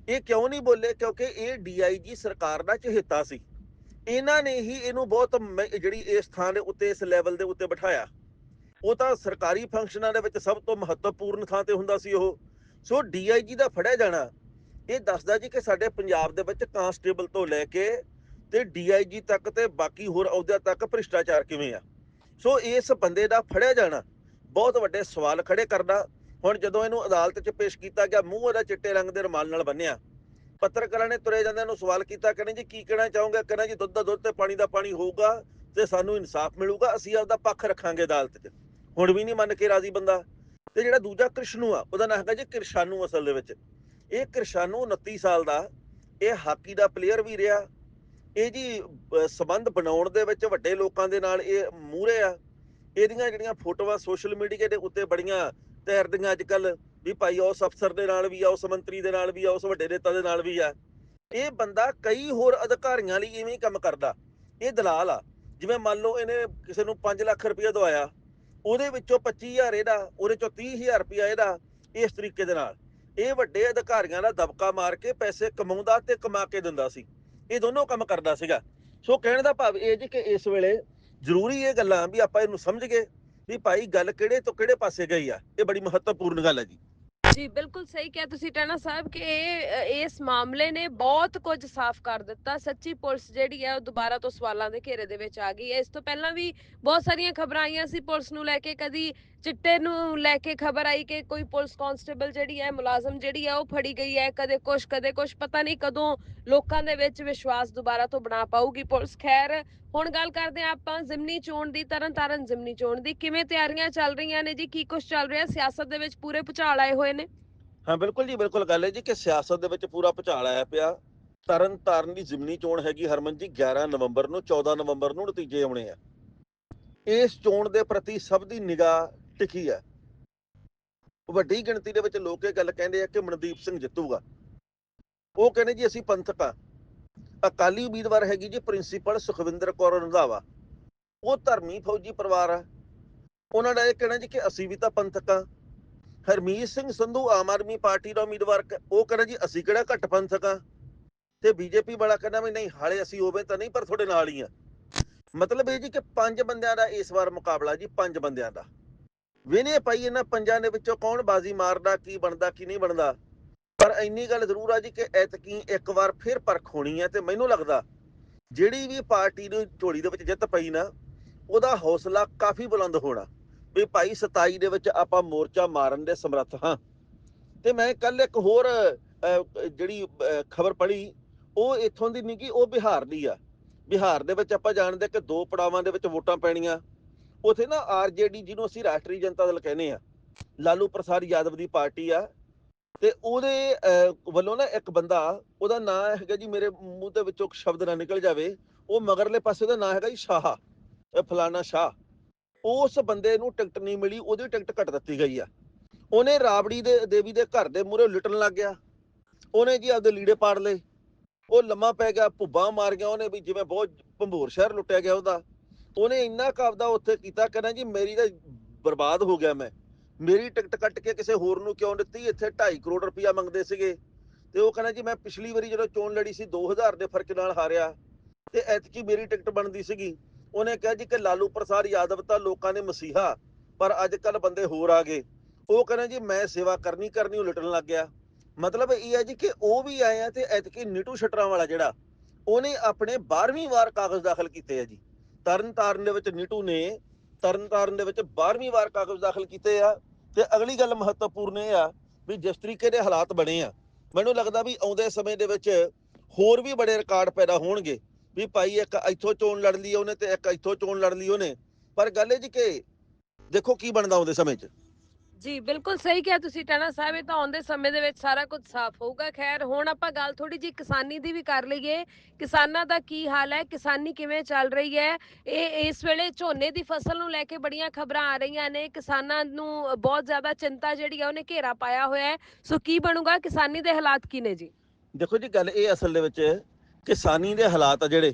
ਇਹ ਕਿਉਂ ਨਹੀਂ ਬੋਲੇ? ਕਿਉਂਕਿ ਇਹ ਡੀਆਈਜੀ ਸਰਕਾਰ ਦਾ ਚਹੇਤਾ ਸੀ। ਇਹਨਾਂ ਨੇ ਹੀ ਇਹਨੂੰ ਬਹੁਤ ਜਿਹੜੀ ਇਸ ਥਾਂ ਦੇ ਉੱਤੇ, ਇਸ ਲੈਵਲ ਦੇ ਉੱਤੇ ਬਿਠਾਇਆ। ਉਹ ਤਾਂ ਸਰਕਾਰੀ ਫੰਕਸ਼ਨਾਂ ਦੇ ਵਿੱਚ ਸਭ ਤੋਂ ਮਹੱਤਵਪੂਰਨ ਥਾਂ ਤੇ ਹੁੰਦਾ ਸੀ ਉਹ। ਸੋ ਡੀਆਈਜੀ ਦਾ ਫੜਿਆ ਜਾਣਾ ਇਹ ਦੱਸਦਾ ਜੀ ਕਿ ਸਾਡੇ ਪੰਜਾਬ ਦੇ ਵਿੱਚ ਕਾਂਸਟੇਬਲ ਤੋਂ ਲੈ ਕੇ ਤੇ ਡੀਆਈਜੀ ਤੱਕ ਤੇ ਬਾਕੀ ਹੋਰ ਅਹੁਦਿਆਂ ਤੱਕ ਭ੍ਰਿਸ਼ਟਾਚਾਰ ਕਿਵੇਂ ਆ? ਸੋ ਇਸ ਬੰਦੇ ਦਾ ਫੜਿਆ ਜਾਣਾ, ਬਹੁਤ ਵੱਡੇ ਸਵਾਲ ਖੜੇ ਕਰਦਾ ਹੁਣ ਜਦੋਂ ਇਹਨੂੰ ਅਦਾਲਤ 'ਚ ਪੇਸ਼ ਕੀਤਾ ਗਿਆ, ਮੂੰਹ ਉਹਦਾ ਚਿੱਟੇ ਰੰਗ ਦੇ ਰੁਮਾਲ ਨਾਲ ਬੰਨਿਆ। ਪੱਤਰਕਾਰਾਂ ਨੇ ਤੁਰੇ ਜਾਂਦਿਆਂ ਨੂੰ ਸਵਾਲ ਕੀਤਾ, ਕਹਿੰਦੇ ਜੀ ਕੀ ਕਹਿਣਾ ਚਾਹੋਗੇ? ਕਹਿੰਦਾ ਜੀ ਦੁੱਧ ਦਾ ਦੁੱਧ ਤੇ ਪਾਣੀ ਦਾ ਪਾਣੀ ਹੋਊਗਾ ਤੇ ਸਾਨੂੰ ਇਨਸਾਫ ਮਿਲੂਗਾ, ਅਸੀਂ ਆਪਦਾ ਪੱਖ ਰੱਖਾਂਗੇ ਅਦਾਲਤ 'ਚ। ਹੁਣ ਵੀ ਨਹੀਂ ਮੰਨ ਕੇ ਰਾਜ਼ੀ ਬੰਦਾ। ਤੇ ਜਿਹੜਾ ਦੂਜਾ ਕ੍ਰਿਸ਼ਨੂ ਆ, ਉਹਦਾ ਨਾਂ ਹੈਗਾ ਜੀ ਕਿਰਸ਼ਾਨੂ ਅਸਲ ਦੇ ਵਿੱਚ। ਇਹ ਕਿਰਸ਼ਾਨੂ 29 ਸਾਲ ਦਾ, ਇਹ ਹਾਕੀ ਦਾ ਪਲੇਅਰ ਵੀ ਰਿਹਾ। ਇਹ ਜੀ, ਅਹ, ਸੰਬੰਧ ਬਣਾਉਣ ਦੇ ਵਿੱਚ ਵੱਡੇ ਲੋਕਾਂ ਦੇ ਨਾਲ ਇਹ ਮੂਹਰੇ ਆ। ਇਹਦੀਆਂ ਜਿਹੜੀਆਂ ਫੋਟੋਆਂ ਸੋਸ਼ਲ ਮੀਡੀਆ ਦੇ ਉੱਤੇ ਬੜੀਆਂ ਤੈਰਦੀਆਂ ਅੱਜ ਕੱਲ ਵੀ ਭਾਈ ਉਸ ਅਫਸਰ ਦੇ ਨਾਲ ਵੀ ਆ, ਉਸ ਮੰਤਰੀ ਦੇ ਨਾਲ ਵੀ ਆ, ਉਸ ਵੱਡੇ ਨੇਤਾ ਦੇ ਨਾਲ ਵੀ ਆ। ਇਹ ਬੰਦਾ ਕਈ ਹੋਰ ਅਧਿਕਾਰੀਆਂ ਲਈ ਇਵੇਂ ਹੀ ਕੰਮ ਕਰਦਾ। ਇਹ ਦਲਾਲ ਆ। ਜਿਵੇਂ ਮੰਨ ਲਓ ਇਹਨੇ ਕਿਸੇ ਨੂੰ 5 ਲੱਖ ਰੁਪਏ ਦਵਾਇਆ। ਉਹਦੇ ਵਿੱਚੋਂ 25000 ਇਹਦਾ, ਉਹਦੇ ਚੋਂ 30000 ਰੁਪਇਆ ਇਹਦਾ, ਇਸ ਤਰੀਕੇ ਦੇ ਨਾਲ। ਇਹ ਵੱਡੇ ਅਧਿਕਾਰੀਆਂ ਦਾ ਦਬਕਾ ਮਾਰ ਕੇ ਪੈਸੇ ਕਮਾਉਂਦਾ ਤੇ ਕਮਾ ਕੇ ਦਿੰਦਾ ਸੀ। ਇਹ ਦੋਨੋਂ ਕੰਮ ਕਰਦਾ ਸੀਗਾ। ਸੋ ਕਹਿਣ ਦਾ ਭਾਵ ਇਹ ਜੀ ਕਿ ਇਸ ਵੇਲੇ ਜ਼ਰੂਰੀ ਇਹ ਗੱਲਾਂ ਵੀ ਆਪਾਂ ਇਹਨੂੰ ਸਮਝ ਗਏ ਵੀ ਭਾਈ ਗੱਲ ਕਿਹੜੇ ਤੋਂ ਕਿਹੜੇ ਪਾਸੇ ਗਈ ਆ। ਇਹ ਬੜੀ ਮਹੱਤਵਪੂਰਨ ਗੱਲ ਹੈ ਜੀ। ਜੀ, ਬਿਲਕੁਲ ਸਹੀ ਕਿਹਾ ਤੁਸੀਂ ਟਾਣਾ ਸਾਹਿਬ ਕਿ ਇਹ, ਇਸ ਮਾਮਲੇ ਨੇ ਬਹੁਤ ਕੁਝ ਸਾਫ਼ ਕਰ ਦਿੱਤਾ। ਸੱਚੀ ਪੁਲਿਸ ਜਿਹੜੀ ਹੈ ਉਹ ਦੁਬਾਰਾ ਤੋਂ ਸਵਾਲਾਂ ਦੇ ਘੇਰੇ ਦੇ ਵਿੱਚ ਆ ਗਈ ਹੈ। ਇਸ ਤੋਂ ਪਹਿਲਾਂ ਵੀ ਬਹੁਤ ਸਾਰੀਆਂ ਖਬਰਾਂ ਆਈਆਂ ਸੀ ਪੁਲਿਸ ਨੂੰ ਲੈ ਕੇ। ਕਦੀ ਚਿੱਟੇ ਨੂੰ ਲੈ ਕੇ ਖਬਰ ਆਈ ਕਿ ਕੋਈ ਪੁਲਿਸ ਕਾਂਸਟੇਬਲ ਜਿਹੜੀ ਹੈ, ਮੁਲਾਜ਼ਮ ਜਿਹੜੀ ਹੈ, ਉਹ ਫੜੀ ਗਈ ਹੈ। ਕਦੇ ਕੁਛ ਕਦੇ ਕੁਛ, ਪਤਾ ਨਹੀਂ ਕਦੋਂ ਲੋਕਾਂ ਦੇ ਵਿੱਚ ਵਿਸ਼ਵਾਸ ਦੁਬਾਰਾ ਤੋਂ ਬਣਾ ਪਾਊਗੀ ਪੁਲਿਸ। ਖੈਰ, ਹੁਣ ਗੱਲ ਕਰਦੇ ਹਾਂ ਆਪਾਂ ਜ਼ਿਮਨੀ ਚੋਣ ਦੀ, ਤਰਨਤਾਰਨ ਜ਼ਿਮਨੀ ਚੋਣ ਦੀ। ਕਿਵੇਂ ਤਿਆਰੀਆਂ ਚੱਲ ਰਹੀਆਂ ਨੇ ਜੀ? ਕੀ ਕੁਝ ਚੱਲ ਰਿਹਾ? ਸਿਆਸਤ ਦੇ ਵਿੱਚ ਪੂਰੇ ਭੁਚਾਲ ਆਏ ਹੋਏ ਨੇ। ਹਾਂ, ਬਿਲਕੁਲ ਜੀ, ਬਿਲਕੁਲ ਗੱਲ ਹੈ ਜੀ ਕਿ ਸਿਆਸਤ ਦੇ ਵਿੱਚ ਪੂਰਾ ਭੁਚਾਲ ਆਇਆ ਪਿਆ। ਤਰਨ ਤਾਰਨ ਦੀ ਜ਼ਿਮਨੀ ਚੋਣ ਹੈਗੀ ਹਰਮਨ ਜੀ 11 ਨਵੰਬਰ ਨੂੰ 14 ਨਵੰਬਰ ਨੂੰ ਨਤੀਜੇ ਆਉਣੇ ਆ। ਇਸ ਚੋਣ ਦੇ ਪ੍ਰਤੀ ਸਭ ਦੀ ਨਿਗਾਹ ਟਿਕੀ ਹੈ ਵੱਡੀ ਗਿਣਤੀ ਦੇ ਵਿੱਚ ਲੋਕ ਇਹ ਗੱਲ ਕਹਿੰਦੇ ਆ ਕਿ ਮਨਦੀਪ ਸਿੰਘ ਜਿੱਤੂਗਾ। ਉਹ ਕਹਿੰਦੇ ਜੀ ਅਸੀਂ ਪੰਥਕ ਆ। ਅਕਾਲੀ ਉਮੀਦਵਾਰ ਹੈਗੀ ਜੀ ਪ੍ਰਿੰਸੀਪਲ ਸੁਖਵਿੰਦਰ ਕੌਰ ਰੰਧਾਵਾ। ਉਹ ਧਰਮੀ ਫੌਜੀ ਪਰਿਵਾਰ ਆ। ਉਹਨਾਂ ਦਾ ਇਹ ਕਹਿਣਾ ਜੀ ਕਿ ਅਸੀਂ ਵੀ ਤਾਂ ਪੰਥਕ ਆ। ਹਰਮੀਤ ਸਿੰਘ ਸੰਧੂ ਆਮ ਆਦਮੀ ਪਾਰਟੀ ਦਾ ਉਮੀਦਵਾਰ ਕ- ਉਹ ਕਹਿੰਦਾ ਜੀ ਅਸੀਂ ਕਿਹੜਾ ਘੱਟ ਪੰਥਕ ਆ। ਤੇ ਬੀਜੇਪੀ ਵਾਲਾ ਕਹਿੰਦਾ ਵੀ ਨਹੀਂ, ਹਾਲੇ ਅਸੀਂ ਹੋਵੇ ਤਾਂ ਨਹੀਂ, ਪਰ ਤੁਹਾਡੇ ਨਾਲ ਹੀ ਆ। ਮਤਲਬ ਇਹ ਜੀ ਕਿ ਪੰਜ ਬੰਦਿਆਂ ਦਾ ਇਸ ਵਾਰ ਮੁਕਾਬਲਾ ਜੀ, ਪੰਜ ਬੰਦਿਆਂ ਦਾ। ਵਿਨੇ ਪਾਈ ਇਹਨਾਂ ਪੰਜਾਂ ਦੇ ਵਿੱਚੋਂ ਕੌਣ ਬਾਜ਼ੀ ਮਾਰਦਾ, ਕੀ ਬਣਦਾ, ਕੀ ਨਹੀਂ ਬਣਦਾ? ਪਰ ਇੰਨੀ ਗੱਲ ਜ਼ਰੂਰ ਆ ਜੀ ਕਿ ਐਤਕੀ ਇੱਕ ਵਾਰ ਫਿਰ ਪਰਖ ਹੋਣੀ ਹੈ ਤੇ ਮੈਨੂੰ ਲੱਗਦਾ ਜਿਹੜੀ ਵੀ ਪਾਰਟੀ ਨੂੰ ਝੋਲੀ ਦੇ ਵਿੱਚ ਜਿੱਤ ਪਈ ਨਾ, ਉਹਦਾ ਹੌਸਲਾ ਕਾਫੀ ਬੁਲੰਦ ਹੋਣਾ ਵੀ ਭਾਈ 27 ਦੇ ਵਿੱਚ ਆਪਾਂ ਮੋਰਚਾ ਮਾਰਨ ਦੇ ਸਮਰੱਥ ਹਾਂ। ਤੇ ਮੈਂ ਕੱਲ ਇੱਕ ਹੋਰ ਜਿਹੜੀ ਖਬਰ ਪੜ੍ਹੀ, ਉਹ ਇੱਥੋਂ ਦੀ ਨਹੀਂ ਕਿ ਉਹ ਬਿਹਾਰ ਦੀ ਆ। ਬਿਹਾਰ ਦੇ ਵਿੱਚ ਆਪਾਂ ਜਾਣਦੇ ਕਿ ਦੋ ਪੜਾਵਾਂ ਦੇ ਵਿੱਚ ਵੋਟਾਂ ਪੈਣੀਆਂ। ਉਥੇ ਨਾ ਆਰਜੇਡੀ ਜਿਹਨੂੰ ਅਸੀਂ ਰਾਸ਼ਟਰੀ ਜਨਤਾ ਦਲ ਕਹਿੰਦੇ ਆ ਲਾਲੂ ਪ੍ਰਸਾਦ ਯਾਦਵ ਦੀ ਪਾਰਟੀ ਆ ਤੇ ਉਹਦੇ ਅਹ, ਵੱਲੋਂ ਨਾ ਇੱਕ ਬੰਦਾ ਉਹਦਾ ਨਾਂ ਹੈਗਾ ਜੀ ਮੇਰੇ ਮੂੰਹ ਦੇ ਵਿੱਚੋਂ ਸ਼ਬਦ ਨਾ ਨਿਕਲ ਜਾਵੇ ਉਹ ਮਗਰਲੇ ਪਾਸੇ ਦਾ ਨਾਂ ਹੈਗਾ ਜੀ ਸ਼ਾਹ ਇਹ ਫਲਾਨਾ ਸ਼ਾਹ। ਉਸ ਬੰਦੇ ਨੂੰ ਟਿਕਟ ਨਹੀਂ ਮਿਲੀ ਉਹਦੀ ਟਿਕਟ ਕੱਟ ਦਿੱਤੀ ਗਈ ਆ। ਉਹਨੇ ਰਾਬੜੀ ਦੇ ਦੇਵੀ ਦੇ ਘਰ ਦੇ ਮੂਹਰੇ ਲੁੱਟਣ ਲੱਗ ਗਿਆ। ਉਹਨੇ ਜੀ ਆਪਦੇ ਲੀੜੇ ਪਾੜ ਲਏ। ਉਹ ਲੰਮਾ ਪੈ ਗਿਆ ਭੁੱਬਾਂ ਮਾਰ ਗਿਆ ਉਹਨੇ ਵੀ ਜਿਵੇਂ ਬਹੁਤ ਭੰਬੂਰ ਸ਼ਹਿਰ ਲੁੱਟਿਆ ਗਿਆ ਉਹਦਾ। ਉਹਨੇ ਇੰਨਾ ਕਬਦਾ ਉੱਥੇ ਕੀਤਾ, ਕਹਿੰਦਾ ਜੀ ਮੇਰੀ ਤਾਂ ਬਰਬਾਦ ਹੋ ਗਿਆ ਮੈਂ। ਮੇਰੀ ਟਿਕਟ ਕੱਟ ਕੇ ਕਿਸੇ ਹੋਰ ਨੂੰ ਕਿਉਂ ਦਿੱਤੀ? ਇੱਥੇ 2.5 ਕਰੋੜ ਰੁਪਇਆ ਮੰਗਦੇ ਸੀਗੇ। ਤੇ ਉਹ ਕਹਿੰਦਾ ਜੀ ਮੈਂ ਪਿਛਲੀ ਵਾਰੀ ਜਦੋਂ ਚੋਣ ਲੜੀ ਸੀ 2000 ਦੇ ਫ਼ਰਕ ਨਾਲ ਹਾਰਿਆ। ਤੇ ਐਤਕੀ ਮੇਰੀ ਟਿਕਟ ਬਣਦੀ ਸੀਗੀ। ਉਹਨੇ ਕਿਹਾ ਜੀ ਕਿ ਲਾਲੂ ਪ੍ਰਸਾਦ ਯਾਦਵ ਤਾਂ ਲੋਕਾਂ ਨੇ ਮਸੀਹਾ, ਪਰ ਅੱਜ ਕੱਲ ਬੰਦੇ ਹੋਰ ਆ ਗਏ। ਉਹ ਕਹਿੰਦਾ ਜੀ ਮੈਂ ਸੇਵਾ ਕਰਨੀ ਕਰਨੀ ਉਹ ਲਟਣ ਲੱਗ ਗਿਆ। ਮਤਲਬ ਇਹ ਹੈ ਜੀ ਕਿ ਉਹ ਵੀ ਆਏ ਆ ਤੇ ਐਤਕੀ ਨੀਟੂ ਸ਼ਟਰਾਂ ਵਾਲਾ ਜਿਹੜਾ, ਉਹਨੇ ਆਪਣੇ 12ਵੀਂ ਵਾਰ ਕਾਗਜ਼ ਦਾਖਲ ਕੀਤੇ ਆ ਜੀ। ਤਰਨ ਤਾਰਨ ਦੇ ਵਿੱਚ ਨੀਟੂ ਨੇ ਤਰਨ ਤਾਰਨ ਦੇ ਵਿੱਚ 12ਵੀਂ ਵਾਰ ਕਾਗਜ਼ ਦਾਖਲ ਕੀਤੇ ਆ ਤੇ ਅਗਲੀ ਗੱਲ ਮਹੱਤਵਪੂਰਨ ਇਹ ਆ ਵੀ ਜਿਸ ਤਰੀਕੇ ਦੇ ਹਾਲਾਤ ਬਣੇ ਆ, ਮੈਨੂੰ ਲੱਗਦਾ ਵੀ ਆਉਂਦੇ ਸਮੇਂ ਦੇ ਵਿੱਚ ਹੋਰ ਵੀ ਬੜੇ ਰਿਕਾਰਡ ਪੈਦਾ ਹੋਣਗੇ ਵੀ ਭਾਈ ਇੱਕ ਇੱਥੋਂ ਚੋਣ ਲੜ ਲਈ ਉਹਨੇ ਤੇ ਇੱਕ ਇੱਥੋਂ ਚੋਣ ਲੜ ਲਈ ਉਹਨੇ। ਪਰ ਗੱਲ ਇਹ ਜੀ ਕਿ ਦੇਖੋ ਕੀ ਬਣਦਾ ਆਉਂਦੇ ਸਮੇਂ 'ਚ। ਜੀ, ਬਿਲਕੁਲ ਸਹੀ ਕਿਹਾ ਤੁਸੀਂ ਟਾਣਾ ਸਾਹਿਬ, ਇਹ ਤਾਂ ਆਉਂਦੇ ਸਮੇਂ ਦੇ ਵਿੱਚ ਸਾਰਾ ਕੁਝ ਸਾਫ਼ ਹੋਊਗਾ। ਖੈਰ, ਹੁਣ ਆਪਾਂ ਗੱਲ ਥੋੜੀ ਜੀ ਕਿਸਾਨੀ ਦੀ ਵੀ ਕਰ ਲਈਏ। ਕਿਸਾਨਾਂ ਦਾ ਕੀ ਹਾਲ ਹੈ? ਕਿਸਾਨੀ ਕਿਵੇਂ ਚੱਲ ਰਹੀ ਹੈ? ਇਹ, ਇਸ ਵੇਲੇ ਝੋਨੇ ਦੀ ਫਸਲ ਨੂੰ ਲੈ ਕੇ ਬੜੀਆਂ ਖਬਰਾਂ ਆ ਰਹੀਆਂ ਨੇ। ਕਿਸਾਨਾਂ ਨੂੰ ਬਹੁਤ ਜ਼ਿਆਦਾ ਚਿੰਤਾ ਜਿਹੜੀ ਹੈ ਉਹਨੇ ਘੇਰਾ ਪਾਇਆ ਹੋਇਆ ਹੈ। ਸੋ ਕੀ ਬਣੂਗਾ? ਕਿਸਾਨੀ ਦੇ ਹਾਲਾਤ ਕੀ ਨੇ ਜੀ? ਦੇਖੋ ਜੀ, ਗੱਲ ਇਹ ਅਸਲ ਦੇ ਵਿੱਚ ਕਿਸਾਨੀ ਦੇ ਹਾਲਾਤ ਆ ਜਿਹੜੇ,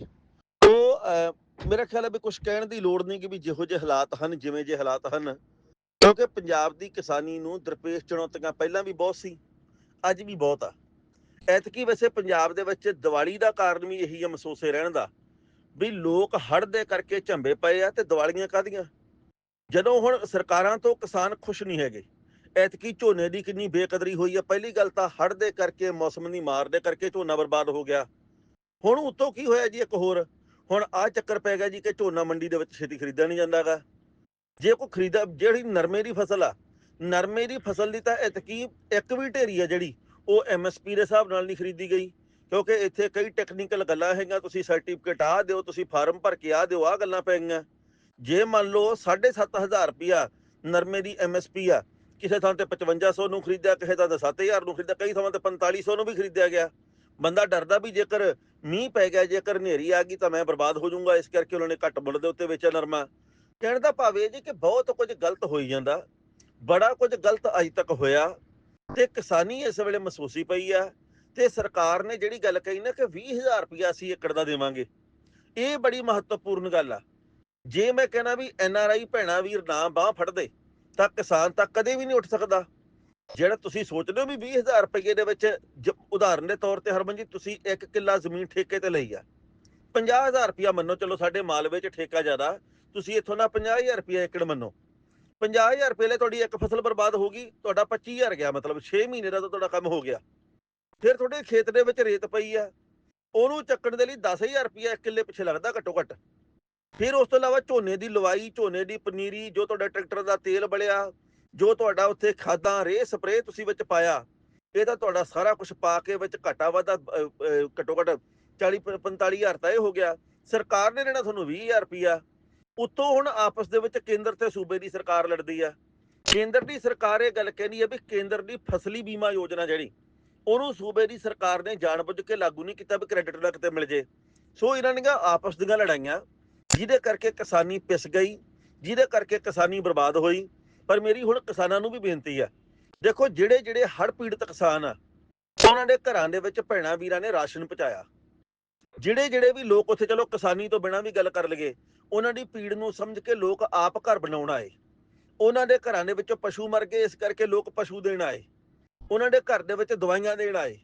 ਉਹ ਮੇਰਾ ਖਿਆਲ ਹੈ ਵੀ ਕੁਝ ਕਹਿਣ ਦੀ ਲੋੜ ਨਹੀਂ ਕਿ ਵੀ ਜਿਹੋ ਜਿਹੇ ਹਾਲਾਤ ਹਨ, ਜਿਵੇਂ ਜਿਹੇ ਹਾਲਾਤ ਹਨ। ਕਿਉਂਕਿ ਪੰਜਾਬ ਦੀ ਕਿਸਾਨੀ ਨੂੰ ਦਰਪੇਸ਼ ਚੁਣੌਤੀਆਂ ਪਹਿਲਾਂ ਵੀ ਬਹੁਤ ਸੀ, ਅੱਜ ਵੀ ਬਹੁਤ ਆ। ਐਤਕੀ ਵੈਸੇ ਪੰਜਾਬ ਦੇ ਵਿੱਚ ਦੀਵਾਲੀ ਦਾ ਕਾਰਨ ਵੀ ਇਹੀ ਆ ਮਸੂਸੇ ਰਹਿਣ ਦਾ, ਵੀ ਲੋਕ ਹੜ੍ਹ ਦੇ ਕਰਕੇ ਝੰਬੇ ਪਏ ਆ ਤੇ ਦੀਵਾਲੀਆਂ ਕਾਦੀਆਂ ਜਦੋਂ ਹੁਣ ਸਰਕਾਰਾਂ ਤੋਂ ਕਿਸਾਨ ਖੁਸ਼ ਨਹੀਂ ਹੈਗੇ, ਐਤਕੀ ਝੋਨੇ ਦੀ ਕਿੰਨੀ ਬੇਕਦਰੀ ਹੋਈ ਆ, ਪਹਿਲੀ ਗੱਲ ਤਾਂ ਹੜ੍ਹ ਦੇ ਕਰਕੇ ਮੌਸਮ ਦੀ ਮਾਰ ਦੇ ਕਰਕੇ ਝੋਨਾ ਬਰਬਾਦ ਹੋ ਗਿਆ। ਹੁਣ ਉਤੋਂ ਕੀ ਹੋਇਆ ਜੀ ਇੱਕ ਹੋਰ? ਹੁਣ ਆ ਚੱਕਰ ਪੈ ਗਿਆ ਜੀ ਕਿ ਝੋਨਾ ਮੰਡੀ ਦੇ ਵਿੱਚ ਛੇਤੀ ਖਰੀਦਿਆ ਨਹੀਂ ਜਾਂਦਾਗਾ। ਜੇ ਕੋਈ ਖਰੀਦਾ, ਜਿਹੜੀ ਨਰਮੇ ਦੀ ਫਸਲ ਆ, ਨਰਮੇ ਦੀ ਫਸਲ ਦੀ ਤਾਂ ਐਤਕੀ ਇੱਕ ਵੀ ਢੇਰੀ ਆ ਜਿਹੜੀ, ਉਹ ਐਮਐਸਪੀ ਦੇ ਹਿਸਾਬ ਨਾਲ ਨਹੀਂ ਖਰੀਦੀ ਗਈ, ਕਿਉਂਕਿ ਇੱਥੇ ਕਈ ਟੈਕਨੀਕਲ ਗੱਲਾਂ ਹੈਗੀਆਂ, ਤੁਸੀਂ ਸਰਟੀਫਿਕੇਟ ਆ ਦਿਓ, ਤੁਸੀਂ ਫਾਰਮ ਭਰ ਕੇ ਆ ਦਿਓ ਆ ਗੱਲਾਂ ਪੈ ਗਈਆਂ। ਜੇ ਮੰਨ ਲਓ 7500 ਰੁਪਿਆ ਨਰਮੇ ਦੀ ਐਮਐਸਪੀ ਆ, ਕਿਸੇ ਥਾਂ ਤੇ 5500 ਨੂੰ ਖਰੀਦਿਆ, ਕਿਸੇ ਥਾਂ ਤੇ 7000 ਨੂੰ ਖਰੀਦਿਆ, ਕਈ ਥਾਵਾਂ ਤੇ 4500 ਨੂੰ ਵੀ ਖਰੀਦਿਆ ਗਿਆ। ਬੰਦਾ ਡਰਦਾ ਵੀ ਜੇਕਰ ਮੀਂਹ ਪੈ ਗਿਆ, ਜੇਕਰ ਹਨੇਰੀ ਆ ਗਈ ਤਾਂ ਮੈਂ ਬਰਬਾਦ ਹੋ ਜਾਊਂਗਾ, ਇਸ ਕਰਕੇ ਉਹਨਾਂ ਨੇ ਘੱਟ ਮੁੱਲ ਦੇ ਉੱਤੇ ਵੇਚਿਆ ਨਰਮਾ। ਕਹਿਣ ਦਾ ਭਾਵ ਇਹ ਜੀ ਕਿ ਬਹੁਤ ਕੁਝ ਗਲਤ ਹੋਈ ਜਾਂਦਾ। ਬੜਾ ਕੁਝ ਗਲਤ ਅਜ ਤੱਕ ਹੋਇਆ। ਤੇ ਕਿਸਾਨੀ ਇਸ ਵੇਲੇ ਮਹਿਸੂਸੀ ਪਈ ਆ। ਤੇ ਸਰਕਾਰ ਨੇ ਜਿਹੜੀ ਗੱਲ ਕਹੀ ਨਾ ਕਿ 20000 ਰੁਪਇਆ ਅਸੀਂ ਏਕੜ ਦਾ ਦੇਵਾਂਗੇ। ਇਹ ਬੜੀ ਮਹੱਤਵਪੂਰਨ ਗੱਲ ਆ। ਜੇ ਮੈਂ ਕਹਿਣਾ ਵੀ ਐੱਨ ਆਰ ਆਈ ਭੈਣਾ, ਵੀਰ ਨਾ ਬਾਹ ਫੜਦੇ, ਤਾਂ ਕਿਸਾਨ ਤਾਂ ਕਦੇ ਵੀ ਨਹੀਂ ਉੱਠ ਸਕਦਾ। ਜਿਹੜਾ ਤੁਸੀਂ ਸੋਚਦੇ ਹੋ ਵੀ 20000 ਰੁਪਏ ਦੇ ਵਿੱਚ ਜ- ਉਦਾਹਰਨ ਦੇ ਤੌਰ ਤੇ ਹਰਮਨ ਜੀ ਤੁਸੀਂ ਇੱਕ ਕਿੱਲਾ ਜ਼ਮੀਨ ਠੇਕੇ ਤੇ ਲਈ ਆ। 50000 ਰੁਪਇਆ ਮੰਨੋ, ਚਲੋ ਸਾਡੇ ਮਾਲਵੇ 'ਚ ਠੇਕਾ ਜ਼ਿਆਦਾ। ਤੁਸੀਂ ਇੱਥੋਂ ਨਾ 50000 ਰੁਪਇਆ ਏਕੜ ਮੰਨੋ। 50000 ਰੁਪਏ ਲਈ ਤੁਹਾਡੀ ਇੱਕ ਫਸਲ ਬਰਬਾਦ ਹੋ ਗਈ ਤੁਹਾਡਾ 25000 ਗਿਆ ਮਤਲਬ 6 ਮਹੀਨੇ ਦਾ ਤਾਂ ਤੁਹਾਡਾ ਕੰਮ ਹੋ ਗਿਆ। ਫਿਰ ਤੁਹਾਡੇ ਖੇਤ ਦੇ ਵਿੱਚ ਰੇਤ ਪਈ ਆ ਉਹਨੂੰ ਚੱਕਣ ਦੇ ਲਈ 10000 ਰੁਪਇਆ ਇੱਕ ਕਿੱਲੇ ਪਿੱਛੇ ਲੱਗਦਾ ਘੱਟੋ ਘੱਟ। ਫਿਰ ਉਸ ਤੋਂ ਇਲਾਵਾ ਝੋਨੇ ਦੀ ਲਵਾਈ ਝੋਨੇ ਦੀ ਪਨੀਰੀ ਜੋ ਤੁਹਾਡਾ ਟਰੈਕਟਰ ਦਾ ਤੇਲ ਬਲਿਆ ਜੋ ਤੁਹਾਡਾ ਉੱਥੇ ਖਾਦਾਂ ਰੇ ਸਪਰੇ ਤੁਸੀਂ ਵਿੱਚ ਪਾਇਆ ਇਹ ਤਾਂ ਤੁਹਾਡਾ ਸਾਰਾ ਕੁਝ ਪਾ ਕੇ ਵਿੱਚ ਘਾਟਾ ਵਾਧਾ ਅਹ, ਅਹ, ਘੱਟੋ ਘੱਟ 40 45000 ਤਾਂ ਇਹ ਹੋ ਗਿਆ। ਸਰਕਾਰ ਨੇ ਦੇਣਾ ਤੁਹਾਨੂੰ 20000 ਰੁਪਇਆ। ਉੱਤੋਂ ਹੁਣ ਆਪਸ ਦੇ ਵਿੱਚ ਕੇਂਦਰ ਤੇ ਸੂਬੇ ਦੀ ਸਰਕਾਰ ਲੜਦੀ ਆ। ਕੇਂਦਰ ਦੀ ਸਰਕਾਰ ਇਹ ਗੱਲ ਕਹਿੰਦੀ ਹੈ ਵੀ ਕੇਂਦਰ ਦੀ ਫਸਲੀ ਬੀਮਾ ਯੋਜਨਾ ਜਿਹੜੀ, ਉਹਨੂੰ ਸੂਬੇ ਦੀ ਸਰਕਾਰ ਨੇ ਜਾਣਬੁੱਝ ਕੇ ਲਾਗੂ ਨਹੀਂ ਕੀਤਾ ਵੀ ਕ੍ਰੈਡਿਟ ਨਾ ਕਿਤੇ ਮਿਲ ਜੇ। ਸੋ ਇਹਨਾਂ ਦੀਆਂ ਆਪਸ ਦੀਆਂ ਲੜਾਈਆਂ, ਜਿਹਦੇ ਕਰਕੇ ਕਿਸਾਨੀ ਪਿਸ ਗਈ, ਜਿਹਦੇ ਕਰਕੇ ਕਿਸਾਨੀ ਬਰਬਾਦ ਹੋਈ। ਪਰ ਮੇਰੀ ਹੁਣ ਕਿਸਾਨਾਂ ਨੂੰ ਵੀ ਬੇਨਤੀ ਆ, ਦੇਖੋ ਜਿਹੜੇ ਜਿਹੜੇ ਹੜ੍ਹ ਪੀੜਤ ਕਿਸਾਨ ਆ, ਉਹਨਾਂ ਦੇ ਘਰਾਂ ਦੇ ਵਿੱਚ ਭੈਣਾਂ ਵੀਰਾਂ ਨੇ ਰਾਸ਼ਨ ਪਹੁੰਚਾਇਆ। ਜਿਹੜੇ ਜਿਹੜੇ ਵੀ ਲੋਕ ਉੱਥੇ, ਚਲੋ ਕਿਸਾਨੀ ਤੋਂ ਬਿਨਾਂ ਵੀ ਗੱਲ ਕਰ ਲਈਏ, ਉਹਨਾਂ ਦੀ ਪੀੜ ਨੂੰ ਸਮਝ ਕੇ ਲੋਕ ਆਪ ਘਰ ਬਣਾਉਣ ਆਏ। ਉਹਨਾਂ ਦੇ ਘਰਾਂ ਦੇ ਵਿੱਚੋਂ ਪਸ਼ੂ ਮਰ ਗਏ, ਇਸ ਕਰਕੇ ਲੋਕ ਪਸ਼ੂ ਦੇਣ ਆਏ। ਉਹਨਾਂ ਦੇ ਘਰ ਦੇ ਵਿੱਚ ਦਵਾਈਆਂ ਦੇਣ ਆਏ।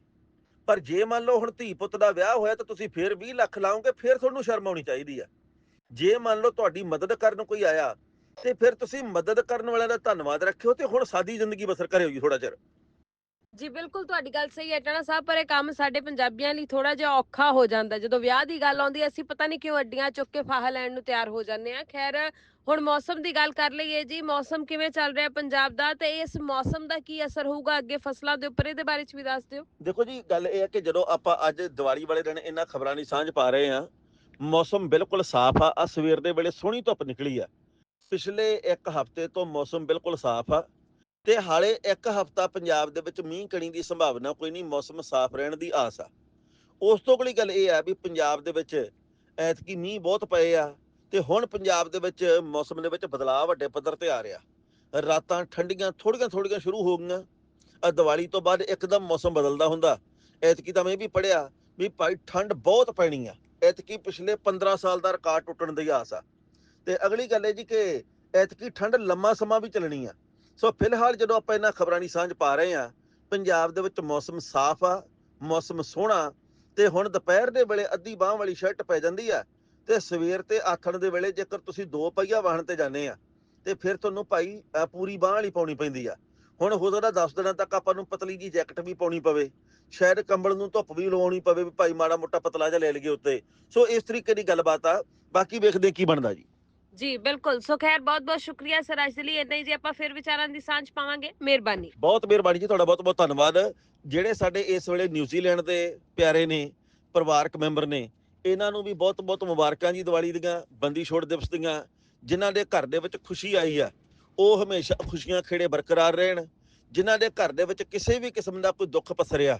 ਪਰ ਜੇ ਮੰਨ ਲਓ ਹੁਣ ਧੀ ਪੁੱਤ ਦਾ ਵਿਆਹ ਹੋਇਆ ਤਾਂ ਤੁਸੀਂ ਫੇਰ 20 ਲੱਖ ਲਾਓਗੇ, ਫੇਰ ਤੁਹਾਨੂੰ ਸ਼ਰਮ ਆਉਣੀ ਚਾਹੀਦੀ ਆ। ਜੇ ਮੰਨ ਲਓ ਤੁਹਾਡੀ ਮਦਦ ਕਰਨ ਕੋਈ ਆਇਆ, ਤੇ ਫਿਰ ਤੁਸੀਂ ਮਦਦ ਕਰਨ ਵਾਲਿਆਂ ਦਾ ਧੰਨਵਾਦ ਰੱਖਿਓ ਤੇ ਹੁਣ ਸਾਦੀ ਜ਼ਿੰਦਗੀ ਬਸਰ ਕਰਿਓ ਜੀ ਥੋੜਾ ਚਿਰ। ਜੀ ਬਿਲਕੁਲ ਤੁਹਾਡੀ ਗੱਲ ਸਹੀ ਹੈ ਟਣਾ ਸਾਹਿਬ ਪਰ ਇਹ ਕੰਮ ਸਾਡੇ ਪੰਜਾਬੀਆਂ ਲਈ ਥੋੜਾ ਜਿਹਾ ਔਖਾ ਹੋ ਜਾਂਦਾ। ਜਦੋਂ ਵਿਆਹ ਦੀ ਗੱਲ ਆਉਂਦੀ ਹੈ, ਅਸੀਂ ਪਤਾ ਨਹੀਂ ਕਿਉਂ ਅੱਡੀਆਂ ਚੁੱਕ ਕੇ ਫਾਹਾ ਲੈਣ ਨੂੰ ਤਿਆਰ ਹੋ ਜਾਂਦੇ ਆ ਖੈਰ ਹੁਣ ਮੌਸਮ ਦੀ ਗੱਲ ਕਰ ਲਈਏ ਜੀ ਮੌਸਮ ਕਿਵੇਂ ਚੱਲ ਰਿਹਾ ਪੰਜਾਬ ਦਾ ਤੇ ਇਸ ਮੌਸਮ ਦਾ ਕੀ ਅਸਰ ਹੋਊਗਾ ਅੱਗੇ ਫਸਲਾਂ ਦੇ ਉੱਪਰ ਇਹਦੇ ਬਾਰੇ ਚ ਵੀ ਦੱਸ ਦਿਓ। ਦੇਖੋ ਜੀ ਗੱਲ ਇਹ ਹੈ ਕਿ ਜਦੋਂ ਆਪਾਂ ਅੱਜ ਦੀਵਾਲੀ ਵਾਲੇ ਦਿਨ ਇਹਨਾਂ ਖਬਰਾਂ ਦੀ ਸਾਂਝ ਪਾ ਰਹੇ ਆ ਮੌਸਮ ਬਿਲਕੁਲ ਸਾਫ਼ ਆ। ਆ ਸਵੇਰ ਦੇ ਵੇਲੇ ਸੋਹਣੀ ਧੁੱਪ ਨਿਕਲੀ ਆ। ਪਿਛਲੇ ਇੱਕ ਹਫ਼ਤੇ ਤੋਂ ਮੌਸਮ ਬਿਲਕੁਲ ਸਾਫ਼ ਆ। ਤੇ ਹਾਲੇ ਇੱਕ ਹਫ਼ਤਾ ਪੰਜਾਬ ਦੇ ਵਿੱਚ ਮੀਂਹ ਕਣੀ ਦੀ ਸੰਭਾਵਨਾ ਕੋਈ ਨਹੀਂ, ਮੌਸਮ ਸਾਫ਼ ਰਹਿਣ ਦੀ ਆਸ ਆ। ਉਸ ਤੋਂ ਅਗਲੀ ਗੱਲ ਇਹ ਆ ਵੀ ਪੰਜਾਬ ਦੇ ਵਿੱਚ ਐਤਕੀ ਮੀਂਹ ਬਹੁਤ ਪਏ ਆ ਤੇ ਹੁਣ ਪੰਜਾਬ ਦੇ ਵਿੱਚ ਮੌਸਮ ਦੇ ਵਿੱਚ ਬਦਲਾਅ ਵੱਡੇ ਪੱਧਰ ਤੇ ਆ ਰਿਹਾ। ਰਾਤਾਂ ਠੰਡੀਆਂ ਥੋੜੀਆਂ ਥੋੜੀਆਂ ਸ਼ੁਰੂ ਹੋ ਗਈਆਂ। ਆ ਦੀਵਾਲੀ ਤੋਂ ਬਾਅਦ ਇੱਕਦਮ ਮੌਸਮ ਬਦਲਦਾ ਹੁੰਦਾ। ਐਤਕੀ ਤਾਂ ਮੈਂ ਇਹ ਵੀ ਪੜਿਆ ਵੀ ਭਾਈ ਠੰਡ ਬਹੁਤ ਪੈਣੀ ਆ। ਐਤਕੀ ਪਿਛਲੇ 15 ਸਾਲ ਦਾ ਰਿਕਾਰਡ ਟੁੱਟਣ ਦੀ ਆਸ ਆ। ਤੇ ਅਗਲੀ ਗੱਲ ਇਹ ਜੀ ਕਿ ਐਤਕੀ ਠੰਡ ਲੰਮਾ ਸਮਾਂ ਵੀ ਚੱਲਣੀ ਆ। ਸੋ ਫਿਲਹਾਲ ਜਦੋਂ ਆਪਾਂ ਇਹਨਾਂ ਖਬਰਾਂ ਦੀ ਸਾਂਝ ਪਾ ਰਹੇ ਆ ਪੰਜਾਬ ਦੇ ਵਿੱਚ ਮੌਸਮ ਸਾਫ਼ ਆ, ਮੌਸਮ ਸੋਹਣਾ, ਤੇ ਹੁਣ ਦੁਪਹਿਰ ਦੇ ਵੇਲੇ ਅੱਧੀ ਬਾਹ ਵਾਲੀ ਸ਼ਰਟ ਪੈ ਜਾਂਦੀ ਆ, ਤੇ ਸਵੇਰ ਤੇ ਆਥਣ ਦੇ ਵੇਲੇ ਜੇਕਰ ਤੁਸੀਂ ਦੋ ਪਹੀਆ ਵਾਹਨ ਤੇ ਜਾਂਦੇ ਆ, ਤੇ ਫਿਰ ਤੁਹਾਨੂੰ ਭਾਈ ਪੂਰੀ ਬਾਹ ਵਾਲੀ ਪਾਉਣੀ ਪੈਂਦੀ ਆ। ਹੁਣ ਹੋ ਸਕਦਾ 10 ਦਿਨਾਂ ਤੱਕ ਆਪਾਂ ਨੂੰ ਪਤਲੀ ਜੀ ਜੈਕਟ ਵੀ ਪਾਉਣੀ ਪਵੇ, ਸ਼ਾਇਦ ਕੰਬਲ ਨੂੰ ਧੁੱਪ ਵੀ ਲਵਾਉਣੀ ਪਵੇ ਵੀ ਭਾਈ ਮਾੜਾ ਮੋਟਾ ਪਤਲਾ ਜਿਹਾ ਲੈ ਲਈਏ ਉੱਤੇ। ਸੋ ਇਸ ਤਰੀਕੇ ਦੀ ਗੱਲਬਾਤ ਆ, ਬਾਕੀ ਵੇਖਦੇ ਕੀ ਬਣਦਾ ਜੀ। ਜੀ ਬਿਲਕੁਲ ਸੋ ਖੈਰ ਬਹੁਤ ਬਹੁਤ ਸ਼ੁਕਰੀਆ ਸਰ ਅੱਜ ਦੇ ਲਈ ਇੰਨਾ ਹੀ ਜੀ ਆਪਾਂ ਫਿਰ ਵਿਚਾਰਾਂ ਦੀ ਸਾਂਝ ਪਾਵਾਂਗੇ ਮਿਹਰਬਾਨੀ ਬਹੁਤ ਮਿਹਰਬਾਨੀ ਜੀ ਤੁਹਾਡਾ ਬਹੁਤ ਬਹੁਤ ਧੰਨਵਾਦ ਜਿਹੜੇ ਸਾਡੇ ਇਸ ਵੇਲੇ ਨਿਊਜ਼ੀਲੈਂਡ ਦੇ ਪਿਆਰੇ ਨੇ ਪਰਿਵਾਰਕ ਮੈਂਬਰ ਨੇ ਇਹਨਾਂ ਨੂੰ ਵੀ ਬਹੁਤ ਬਹੁਤ ਮੁਬਾਰਕਾਂ ਜੀ ਦੀਵਾਲੀ ਦੀਆਂ ਬੰਦੀ ਛੋੜ ਦਿਵਸ ਦੀਆਂ ਜਿਨ੍ਹਾਂ ਦੇ ਘਰ ਦੇ ਵਿੱਚ ਖੁਸ਼ੀ ਆਈ ਆ ਉਹ ਹਮੇਸ਼ਾ ਖੁਸ਼ੀਆਂ ਖੇੜੇ ਬਰਕਰਾਰ ਰਹਿਣ ਜਿਨ੍ਹਾਂ ਦੇ ਘਰ ਦੇ ਵਿੱਚ ਕਿਸੇ ਵੀ ਕਿਸਮ ਦਾ ਕੋਈ ਦੁੱਖ ਪਸਰਿਆ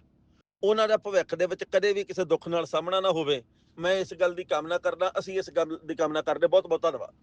ਉਹਨਾਂ ਦਾ ਭਵਿੱਖ ਦੇ ਵਿੱਚ ਕਦੇ ਵੀ ਕਿਸੇ ਦੁੱਖ ਨਾਲ ਸਾਹਮਣਾ ਨਾ ਹੋਵੇ ਮੈਂ ਇਸ ਗੱਲ ਦੀ ਕਾਮਨਾ ਕਰਦਾ, ਅਸੀਂ ਇਸ ਗੱਲ ਦੀ ਕਾਮਨਾ ਕਰਦੇ ਬਹੁਤ ਬਹੁਤ ਧੰਨਵਾਦ।